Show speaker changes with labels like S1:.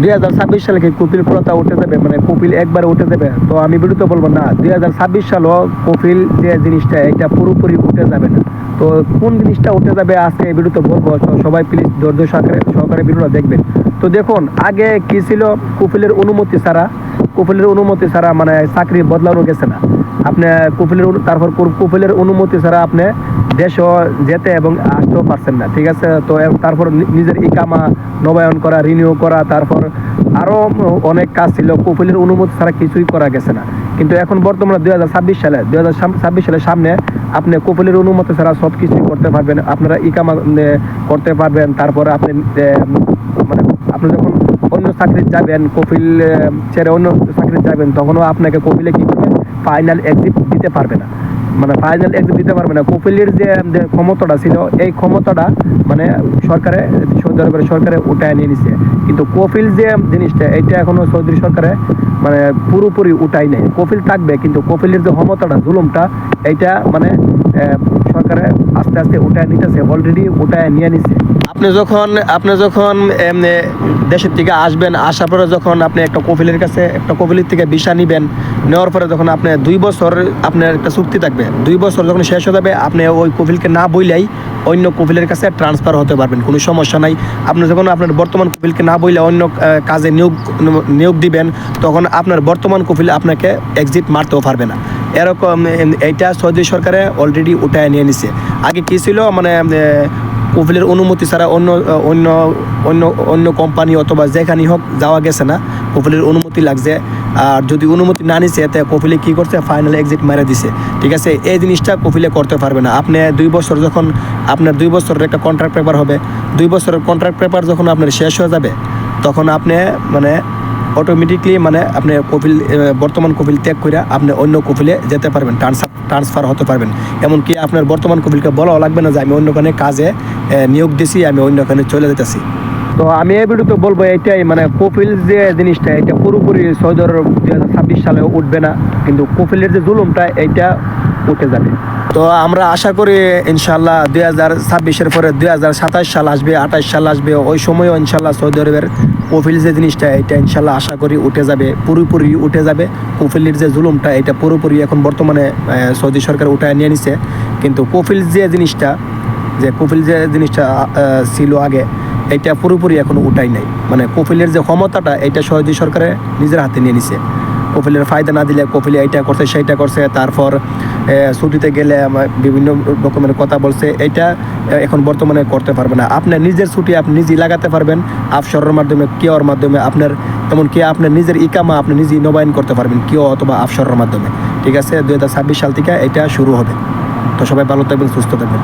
S1: দুই হাজার ছাব্বিশ সালে কি কপিল প্রথা উঠে যাবে? মানে কপিল একবার উঠে যাবে? তো আমি বিরুদ্ধে বলব না। দুই হাজার ছাব্বিশ সালও কপিল যে জিনিসটা, এটা পুরোপুরি উঠে যাবে না। তো কোন জিনিসটা উঠে যাবে আজকে এই বিরুদ্ধে বলব। সবাই প্লিজ ধৈর্য সহকারে সহকারে বিরুদ্ধে দেখবেন। তো দেখুন, আগে কি ছিল? কপিলের অনুমতি ছাড়া কপিলের অনুমতি ছাড়া মানে চাকরি বদলানো গেছে না। আপনি কপিলের অনু- তারপর কু- কপিলের অনুমতি ছাড়া আপনি দেশও যেতে এবং আসতেও পারছেন না, ঠিক আছে? তো তারপর নিজের ইকামা নবায়ন করা, রিনিউ করা, তারপর আরও অনেক কাজ ছিল কপিলের অনুমতি ছাড়া কিছুই করা গেছে না। কিন্তু এখন বর্তমানে দুই হাজার ছাব্বিশ সালে, দুই হাজার ছাব্বিশ সালের সামনে আপনি কপিলের অনুমতি ছাড়া সব কিছুই করতে পারবেন, আপনারা ইকামা করতে পারবেন, তারপরে আপনি মানে আপনি যখন অন্য চাকরি যাবেন কপিল ছেড়ে অন্য চাকরি যাবেন, তখনও আপনাকে কপিলে কি ফাইনাল এক্সিট দিতে পারবে না। মানে ফাইনাল এক্সিট দিতে পারবে না। কপিলের যে ক্ষমতাটা ছিল, এই ক্ষমতাটা মানে সরকারে, সৌদি আরবের সরকারে উঠায় নিয়ে নিছে। কিন্তু কপিল যে জিনিসটা এটা এখনও সৌদি সরকারে মানে পুরোপুরি উঠাই নেই। কপিল থাকবে, কিন্তু কপিলের যে ক্ষমতাটা, জুলুমটা এটা মানে সরকারে আস্তে আস্তে উঠায় নিতেছে অলরেডি উঠায় নিয়ে নিছে। আপনি যখন আপনি যখন দেশের থেকে আসবেন, আসার পরে যখন আপনি একটা কপিলের কাছে, একটা কপিলের থেকে ভিসা নিবেন, নেওয়ার পরে যখন আপনি দুই বছর আপনার একটা চুক্তি থাকবে, দুই বছর যখন শেষ হয়ে যাবে, আপনি ওই কপিলকে না বইলেই অন্য কপিলের কাছে ট্রান্সফার হতে পারবেন, কোনো সমস্যা নাই। আপনি যখন আপনার বর্তমান কপিলকে না বইলে অন্য কাজে নিয়োগ নিয়োগ দিবেন, তখন আপনার বর্তমান কপিল আপনাকে এক্সিট মারতেও পারবে না। এরকম এইটা সৌদি সরকারে অলরেডি উঠায় নিয়ে নিছে। আগে কি ছিল মানে আহ, কপিলের অনুমতি ছাড়া অন্য অন্য অন্য অন্য কোম্পানি অথবা যেখানেই হোক যাওয়া গেছে না কপিলের অনুমতি লাগছে। আর যদি অনুমতি না নিছে এতে কপিলে কি করছে? ফাইনাল এক্সিট মেরে দিছে। ঠিক আছে এই জিনিসটা কপিলে করতে পারবে না। আপনি দুই বছর যখন আপনার দুই বছরের একটা কন্ট্রাক্ট পেপার হবে দুই বছরের কন্ট্রাক্ট পেপার যখন আপনার শেষ হয়ে যাবে তখন আপনি মানে অটোমেটিকলি মানে আপনি কপিল বর্তমান কপিল ত্যাগ করে আপনি অন্য কপিলে যেতে পারবেন ট্রান্সফার হতে পারবেন। এমনকি আপনার বর্তমান কপিলকে বলাও লাগবে না যে আমি অন্যখানে কাজে নিয়োগ দিছি, আমি অন্যখানে চলে যেতেছি। তো আমি এই ভিডিওতে বলব এটাই মানে কপিল যে জিনিসটা, এটা পুরোপুরি সৌদি হাজার ছাব্বিশ সালে উঠবে না, কিন্তু কপিলের যে জুলুমটা, এইটা উঠে যাবে। তো আমরা আশা করি ইনশাল্লাহ দুই হাজার ছাব্বিশের পরে দুই হাজার সাতাশ সাল আসবে আঠাশ সাল আসবে। ওই সময়ও ইনশাল্লাহ সৌদি আরবের কপিল যে জিনিসটা এটা ইনশাল্লাহ আশা করি উঠে যাবে, পুরোপুরি উঠে যাবে। কপিলের যে জুলুমটা এটা পুরোপুরি এখন বর্তমানে সৌদি সরকার উঠায় নিয়ে নিছে। কিন্তু কপিল যে জিনিসটা, যে কফিল যে জিনিসটা ছিল আগে এটা পুরোপুরি এখনও উঠাই নাই। মানে কপিলের যে ক্ষমতাটা এটা সৌদি সরকারে নিজের হাতে নিয়ে নিছে। কপিলের ফায়দা না দিলে কপিলে এইটা করছে, সেইটা করছে, তারপর ছুটিতে গেলে বিভিন্ন রকমের কথা বলছে এটা এখন বর্তমানে করতে পারবে না। আপনার নিজের ছুটি আপনি নিজেই লাগাতে পারবেন আফসরের মাধ্যমে, কেওর মাধ্যমে, আপনার, এমনকি আপনার নিজের ইকামা আপনি নিজেই নবায়ন করতে পারবেন, কেও অথবা আফসরের মাধ্যমে। ঠিক আছে দু হাজার ছাব্বিশ সাল থেকে এটা শুরু হবে। তো সবাই ভালো থাকবেন, সুস্থ থাকবেন।